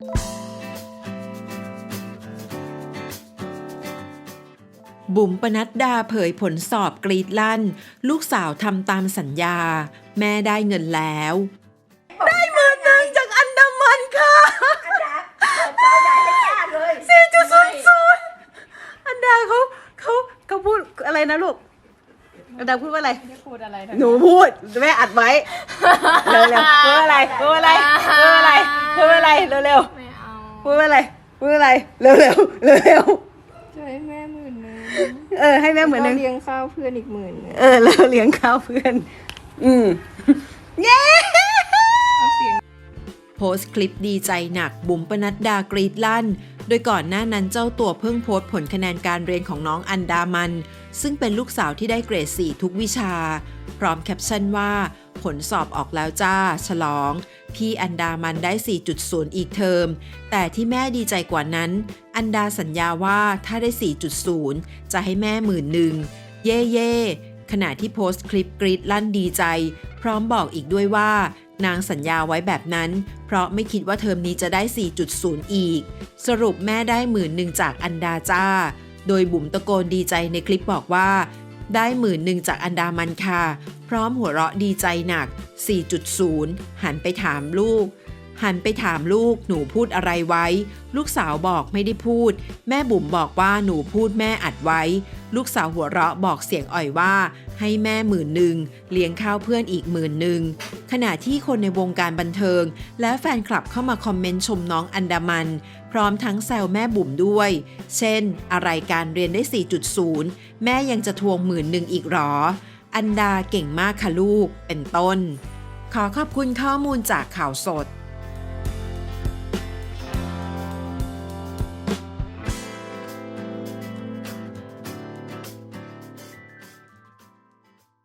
บุ๋มปนัดดาเผยผลสอบกรีดลั่น ลูกสาวทำตามสัญญา แม่ได้เงินแล้ว ได้หมื่นหนึ่งจากอันดามันค่ะจอใหญ่ให้ป้าเลยสี่จุดศูนย์ศูนย์อันดาเขาเขาเขาพูดอะไรนะลูก อันดาพูดว่าอะไรไม่พูดอะไรทั้งหนูพูดแม่อัดไว้เร็วเร็วพูดว่าอะไรพูดว่าอะไรพูดว่าอะไร พูดว่าอะไรเร็วเร็วไม่เอาพูดว่าอะไรพูดว่าอะไรเร็วเร็วเร็วเร็วช่วยแม่หมื่นหนึงเออให้แม่เหมือนหนึง เลี้ยงข้าวเพื่อนอีกหมื่นหนึงเออเราเลี้ยงข้าวเพื่อน อืม เย้ เอาเสียง โพสต์คลิปดีใจหนักบุ๋มปนัดดากรีดลั่น โดยก่อนหน้านั้นเจ้าตัวเพิ่งโพสต์ผลคะแนนการเรียนของน้องอันดามัน ซึ่งเป็นลูกสาวที่ได้เกรด 4 ทุกวิชา พร้อมแคปชั่นว่า ผลสอบออกแล้วจ้า ฉลอง พี่อันดามันได้ 4.0 อีกเทอม แต่ที่แม่ดีใจกว่านั้น อันดาสัญญาว่าถ้าได้ 4.0 จะให้แม่หมื่นหนึ่ง เย่เย่ขณะที่โพสต์คลิปกรีดลั่นดีใจ พร้อมบอกอีกด้วยว่า นางสัญญาไว้แบบนั้น เพราะไม่คิดว่าเทอมนี้จะได้ 4.0 อีก สรุปแม่ได้หมื่นหนึ่งจากอันดาจ้า โดยบุ๋มตะโกนดีใจในคลิปบอกว่า ได้หมื่นหนึ่งจากอันดามันค่ะ พร้อมหัวเราะดีใจหนัก 4.0 หันไปถามลูก หันไปถามลูกหนูพูดอะไรไว้ ลูกสาวบอกไม่ได้พูด แม่บุ๋มบอกว่าหนูพูดแม่อัดไว้ ลูกสาวหัวเราะบอกเสียงอ่อยว่า ให้แม่หมื่นหนึ่งเลี้ยงข้าวเพื่อนอีกหมื่นหนึ่งขณะที่คนในวงการบันเทิง และแฟนคลับเข้ามาคอมเมนต์ชมน้องอันดามัน พร้อมทั้งแซวแม่บุ๋มด้วย เช่น อะไรการเรียนได้ 4.0 แม่ยังจะทวงหมื่นหนึ่งอีกหรอ อันดาเก่งมากค่ะลูกเป็นต้น ขอขอบคุณข้อมูลจากข่าวสด